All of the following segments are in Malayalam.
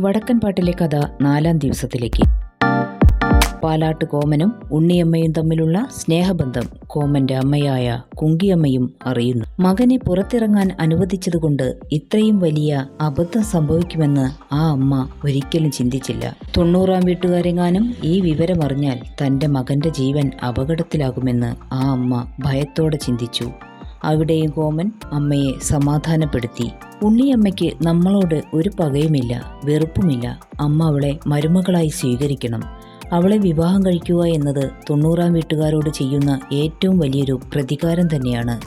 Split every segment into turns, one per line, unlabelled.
വടക്കൻ പാട്ടിലെ കഥ നാലാം ദിവസത്തിലേക്ക്. പാലാട്ട് കോമനും ഉണ്ണിയമ്മയും തമ്മിലുള്ള സ്നേഹബന്ധം കോമന്റെ അമ്മയായ കുങ്കിയമ്മയും അറിയുന്നു. മകനെ പുറത്തിറങ്ങാൻ അനുവദിച്ചതുകൊണ്ട് ഇത്രയും വലിയ അബദ്ധം സംഭവിക്കുമെന്ന് ആ അമ്മ ഒരിക്കലും ചിന്തിച്ചില്ല. തൊണ്ണൂറാം വീട്ടുകാരെങ്ങാനും ഈ വിവരമറിഞ്ഞാൽ തന്റെ മകന്റെ ജീവൻ അപകടത്തിലാകുമെന്ന് ആ അമ്മ ഭയത്തോടെ ചിന്തിച്ചു. അവിടെയും കോമൻ അമ്മയെ സമാധാനപ്പെടുത്തി. ഉണ്ണിയമ്മയ്ക്ക് നമ്മളോട് ഒരു പകയുമില്ല വെറുപ്പുമില്ല. അമ്മ അവളെ മരുമകളായി സ്വീകരിക്കണം. അവളെ വിവാഹം കഴിക്കുക എന്നത് തൊണ്ണൂറാം വീട്ടുകാരോട് ചെയ്യുന്ന ഏറ്റവും വലിയൊരു പ്രതികാരം തന്നെയാണ്.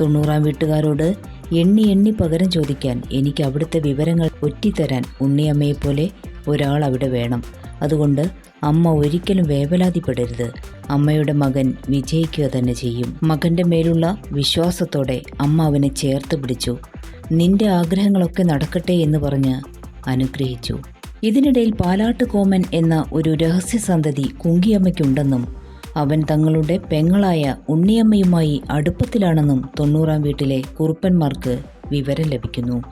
തൊണ്ണൂറാം വീട്ടുകാരോട് എണ്ണി എണ്ണി പകരം ചോദിക്കാൻ എനിക്ക് അവിടുത്തെ വിവരങ്ങൾ ഒറ്റിത്തരാൻ ഉണ്ണിയമ്മയെപ്പോലെ ഒരാൾ അവിടെ വേണം. അതുകൊണ്ട് അമ്മ ഒരിക്കലും വേവലാതിപ്പെടരുത്. അമ്മയുടെ മകൻ വിജയിക്കുക തന്നെ ചെയ്യും. മകന്റെ മേലുള്ള വിശ്വാസത്തോടെ അമ്മ അവനെ ചേർത്ത് പിടിച്ചു. നിന്റെ ആഗ്രഹങ്ങളൊക്കെ നടക്കട്ടെ എന്ന് പറഞ്ഞ് അനുഗ്രഹിച്ചു. ഇതിനിടയിൽ പാലാട്ട് കോമൻ എന്ന ഒരു രഹസ്യ സന്തതി കുങ്കിയമ്മയ്ക്കുണ്ടെന്നും അവൻ തങ്ങളുടെ പെങ്ങളായ ഉണ്ണിയമ്മയുമായി അടുപ്പത്തിലാണെന്നും തൊണ്ണൂറാം വീട്ടിലെ കുറുപ്പന്മാർക്ക് വിവരം ലഭിക്കുന്നു.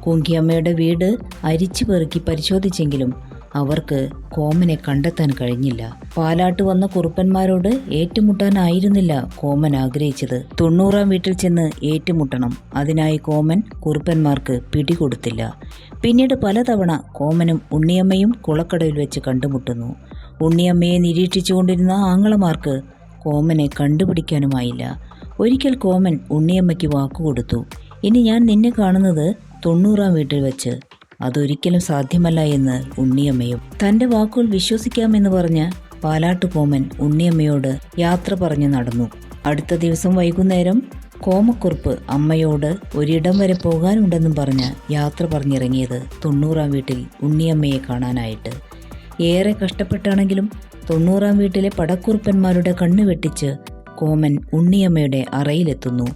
കുങ്കിയമ്മയുടെ വീട് അരിച്ചു പെറുക്കി പരിശോധിച്ചെങ്കിലും അവർക്ക് കോമനെ കണ്ടെത്താൻ കഴിഞ്ഞില്ല. പാലാട്ട് വന്ന കുറുപ്പന്മാരോട് ഏറ്റുമുട്ടാനായിരുന്നില്ല കോമൻ ആഗ്രഹിച്ചത്. തൊണ്ണൂറാം വീട്ടിൽ ചെന്ന് ഏറ്റുമുട്ടണം. അതിനായി കോമൻ കുറുപ്പന്മാർക്ക് പിടികൊടുത്തില്ല. പിന്നീട് പലതവണ കോമനും ഉണ്ണിയമ്മയും കുളക്കടയിൽ വെച്ച് കണ്ടുമുട്ടുന്നു. ഉണ്ണിയമ്മയെ നിരീക്ഷിച്ചുകൊണ്ടിരുന്ന ആങ്ങളമാർക്ക് കോമനെ കണ്ടുപിടിക്കാനുമായില്ല. ഒരിക്കൽ കോമൻ ഉണ്ണിയമ്മയ്ക്ക് വാക്കുകൊടുത്തു. ഇനി ഞാൻ നിന്നെ കാണുന്നത് തൊണ്ണൂറാം വീട്ടിൽ വെച്ച്. അതൊരിക്കലും സാധ്യമല്ല എന്ന് ഉണ്ണിയമ്മയും. തന്റെ വാക്കുകൾ വിശ്വസിക്കാമെന്ന് പറഞ്ഞ് പാലാട്ടുകോമൻ ഉണ്ണിയമ്മയോട് യാത്ര പറഞ്ഞു നടന്നു. അടുത്ത ദിവസം വൈകുന്നേരം കോമക്കുറുപ്പ് അമ്മയോട് ഒരിടം വരെ പോകാനുണ്ടെന്നും പറഞ്ഞ് യാത്ര പറഞ്ഞിറങ്ങിയത് തൊണ്ണൂറാം വീട്ടിൽ ഉണ്ണിയമ്മയെ കാണാനായിട്ട്. ഏറെ കഷ്ടപ്പെട്ടാണെങ്കിലും തൊണ്ണൂറാം വീട്ടിലെ പടക്കുറുപ്പന്മാരുടെ കണ്ണു വെട്ടിച്ച് കോമൻ ഉണ്ണിയമ്മയുടെ അറയിലെത്തുന്നു.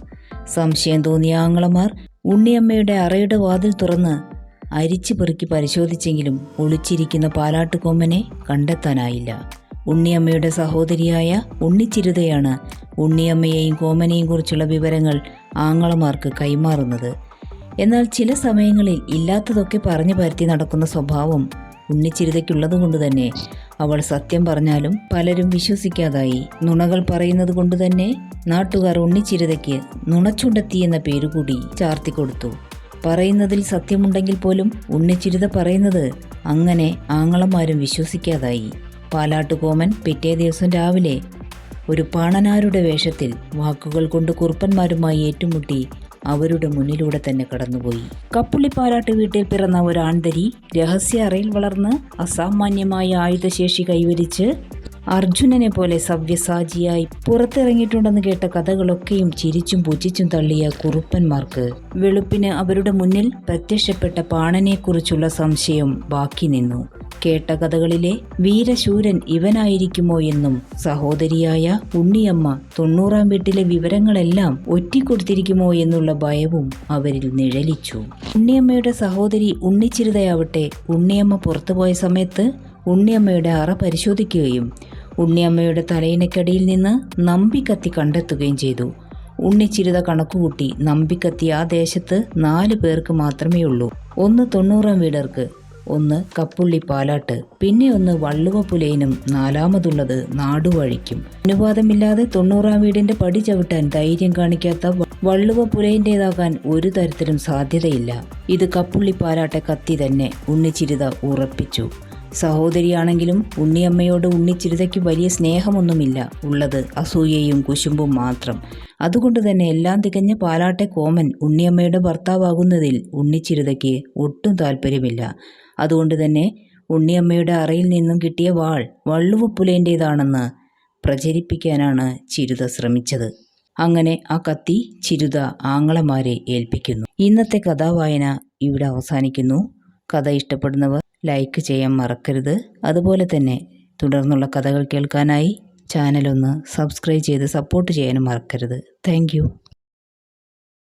സംശയം തോന്നിയ ആങ്ങളമാർ ഉണ്ണിയമ്മയുടെ അറയുടെ വാതിൽ തുറന്ന് അരിച്ചു പെറുക്കി പരിശോധിച്ചെങ്കിലും ഒളിച്ചിരിക്കുന്ന പാലാട്ടുകൊമ്പനെ കണ്ടെത്താനായില്ല. ഉണ്ണിയമ്മയുടെ സഹോദരിയായ ഉണ്ണിച്ചിരുതയാണ് ഉണ്ണിയമ്മയെയും കോമനെയും കുറിച്ചുള്ള വിവരങ്ങൾ ആങ്ങളമാർക്ക് കൈമാറുന്നത്. എന്നാൽ ചില സമയങ്ങളിൽ ഇല്ലാത്തതൊക്കെ പറഞ്ഞു പരത്തി നടക്കുന്ന സ്വഭാവം ഉണ്ണിച്ചിരുതയ്ക്കുള്ളത് തന്നെ അവൾ സത്യം പറഞ്ഞാലും പലരും വിശ്വസിക്കാതായി. നുണകൾ പറയുന്നത് കൊണ്ട് തന്നെ നാട്ടുകാർ ഉണ്ണിച്ചിരുതയ്ക്ക് നുണച്ചുണ്ടെത്തി എന്ന പേരുകൂടി ചാർത്തിക്കൊടുത്തു. പറയുന്നതിൽ സത്യമുണ്ടെങ്കിൽ പോലും ഉണ്ണിച്ചിരുത പറയുന്നത് അങ്ങനെ ആങ്ങളമാരും വിശ്വസിക്കാതായി. പാലാട്ടുകോമൻ പിറ്റേ ദിവസം രാവിലെ ഒരു പാണനാരുടെ വേഷത്തിൽ വാക്കുകൾ കൊണ്ട് കുറുപ്പന്മാരുമായി ഏറ്റുമുട്ടി അവരുടെ മുന്നിലൂടെ തന്നെ കടന്നുപോയി. കപ്പുള്ളിപ്പാലാട്ട് വീട്ടിൽ പിറന്ന ഒരു ആൺതരി രഹസ്യ അറയിൽ വളർന്ന് അസാമാന്യമായ ആയുധശേഷി കൈവരിച്ച് അർജുനനെ പോലെ സവ്യസാചിയായി പുറത്തിറങ്ങിയിട്ടുണ്ടെന്ന് കേട്ട കഥകളൊക്കെയും ചിരിച്ചും പുച്ഛിച്ചും തള്ളിയ കുറുപ്പന്മാർക്ക് വെളുപ്പിന് അവരുടെ മുന്നിൽ പ്രത്യക്ഷപ്പെട്ട പാണനെക്കുറിച്ചുള്ള സംശയം ബാക്കി നിന്നു. കേട്ട കഥകളിലെ വീരശൂരൻ ഇവനായിരിക്കുമോ എന്നും സഹോദരിയായ ഉണ്ണിയമ്മ തൊണ്ണൂറാം വീട്ടിലെ വിവരങ്ങളെല്ലാം ഒറ്റിക്കൊടുത്തിരിക്കുമോ എന്നുള്ള ഭയവും അവരിൽ നിഴലിച്ചു. ഉണ്ണിയമ്മയുടെ സഹോദരി ഉണ്ണിച്ചിരുതയാവട്ടെ ഉണ്ണിയമ്മ പുറത്തുപോയ സമയത്ത് ഉണ്ണിയമ്മയുടെ അറ പരിശോധിക്കുകയും ഉണ്ണിയമ്മയുടെ തലയിനക്കടിയിൽ നിന്ന് നമ്പിക്കത്തി കണ്ടെത്തുകയും ചെയ്തു. ഉണ്ണിച്ചിരുത കണക്കുകൂട്ടി നമ്പിക്കത്തി ആ ദേശത്ത് നാല് പേർക്ക് മാത്രമേ ഉള്ളൂ. ഒന്ന് തൊണ്ണൂറാം വീടർക്ക് ഒന്ന് കപ്പുള്ളി പാലാട്ട് പിന്നെ ഒന്ന് വള്ളുവ നാലാമതുള്ളത് നാടുവഴിക്കും. അനുവാദമില്ലാതെ തൊണ്ണൂറാം വീടിന്റെ പടി ചവിട്ടാൻ ധൈര്യം കാണിക്കാത്ത വള്ളുവ ഒരു തരത്തിലും സാധ്യതയില്ല. ഇത് കപ്പുള്ളി പാലാട്ടെ കത്തി തന്നെ ഉണ്ണിച്ചിരുത ഉറപ്പിച്ചു. സഹോദരിയാണെങ്കിലും ഉണ്ണിയമ്മയോട് ഉണ്ണിച്ചിരുതയ്ക്ക് വലിയ സ്നേഹമൊന്നുമില്ല. ഉള്ളത് അസൂയയും കുശുമ്പും മാത്രം. അതുകൊണ്ട് തന്നെ എല്ലാം തികഞ്ഞ പാലാട്ടെ കോമൻ ഉണ്ണിയമ്മയുടെ ഭർത്താവാകുന്നതിൽ ഉണ്ണിച്ചിരുതയ്ക്ക് ഒട്ടും താല്പര്യമില്ല. അതുകൊണ്ട് തന്നെ ഉണ്ണിയമ്മയുടെ അറയിൽ നിന്നും കിട്ടിയ വാൾ വള്ളുവപ്പുലേന്റേതാണെന്ന് പ്രചരിപ്പിക്കാനാണ് ചിരുത ശ്രമിച്ചത്. അങ്ങനെ ആ കത്തി ചിരുത ആങ്ങളമാരെ ഏൽപ്പിക്കുന്നു. ഇന്നത്തെ കഥാവായന ഇവിടെ അവസാനിക്കുന്നു. കഥ ഇഷ്ടപ്പെടുന്നവർ ലൈക്ക് ചെയ്യാൻ മറക്കരുത്. അതുപോലെ തന്നെ തുടർന്നുള്ള കഥകൾ കേൾക്കാനായി ചാനലൊന്ന് സബ്സ്ക്രൈബ് ചെയ്ത് സപ്പോർട്ട് ചെയ്യാനും മറക്കരുത്. താങ്ക്